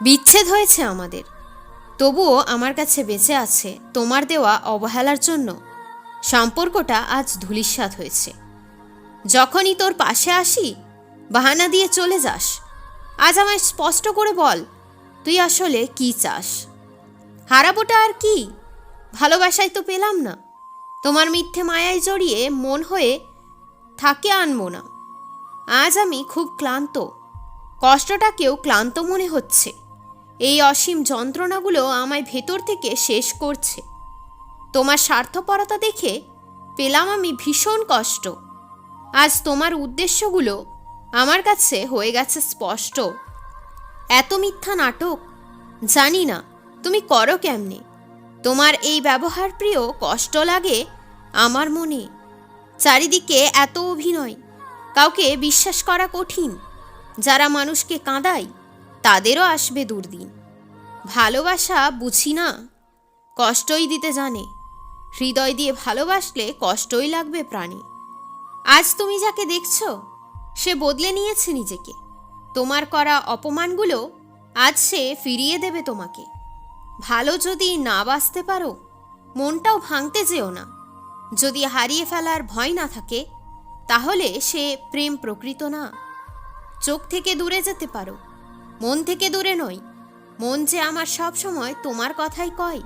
বিচ্ছেদ হয়েছে আমাদের। তবুও আমার কাছে বেঁচে আছে তোমার দেওয়া অবহেলার জন্য। সম্পর্কটা আজ ধূলিসাৎ হয়েছে। যখনই তোর পাশে আসি, বাহানা দিয়ে চলে যাস। আজ আমায় স্পষ্ট করে বল, তুই আসলে কি চাস? হারাবোটা আর কি? ভালোবাসায় তো পেলাম না। তোমার মিথ্যে মায়ায় জড়িয়ে মন হয়ে থাকে আনব না। আজ আমি খুব ক্লান্ত। কষ্টটাকেও ক্লান্ত মনে হচ্ছে। এই অসীম যন্ত্রণাগুলো আমায় ভেতর থেকে শেষ করছে। তোমার স্বার্থপরতা দেখে পেলাম আমি ভীষণ কষ্ট। আজ তোমার উদ্দেশ্যগুলো আমার কাছে হয়ে গেছে স্পষ্ট। এত মিথ্যা নাটক? জানি না, তুমি করো কেমনে? তোমার এই ব্যবহার প্রিয় কষ্ট লাগে আমার মনে। চারিদিকে এত অভিনয়, কাউকে বিশ্বাস করা কঠিন, যারা মানুষকে কাঁদায়। তাদেরও আসবে দুর্দিন। ভালোবাসা বুঝি না, কষ্টই দিতে জানে। হৃদয় দিয়ে ভালোবাসলে কষ্টই লাগবে প্রাণী। আজ তুমি যাকে দেখছ, সে বদলে নিয়েছে নিজেকে। তোমার করা অপমানগুলো আজ সে ফিরিয়ে দেবে তোমাকে। ভালো যদি না বাঁচতে পারো, মনটাও ভাঙতে যেও না। যদি হারিয়ে ফেলার ভয় না থাকে, তাহলে সে প্রেম প্রকৃত না। চোখ থেকে দূরে যেতে পারো। মন থেকে দূরে নয় মন যে আমার সব সময় তোমার কথাই কয়।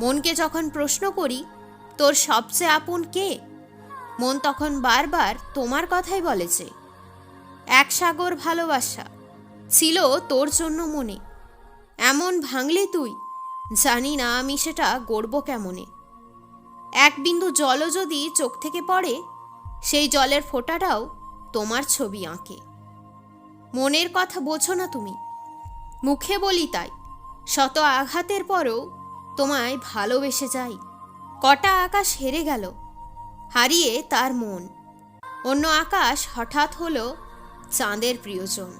মনকে যখন প্রশ্ন করি, তোর সবচেয়ে আপন কে? মন তখন বারবার তোমার কথাই বলেছে। এক সাগর ভালোবাসা ছিল তোর জন্য মনে। এমন ভাঙলি তুই, জানি না আমি সেটা গড়ব কেমনে। এক বিন্দু জলও যদি চোখ থেকে পড়ে, সেই জলের ফোঁটাটাও তোমার ছবি আঁকে। মনের কথা বোঝো না তুমি। মুখে বলি তাই। শত আঘাতের পরও তোমায় ভালোবেসে যাই। কটা আকাশ হেরে গেল, হারিয়ে তার মন। অন্য আকাশ হঠাৎ হলো চাঁদের প্রিয়জন।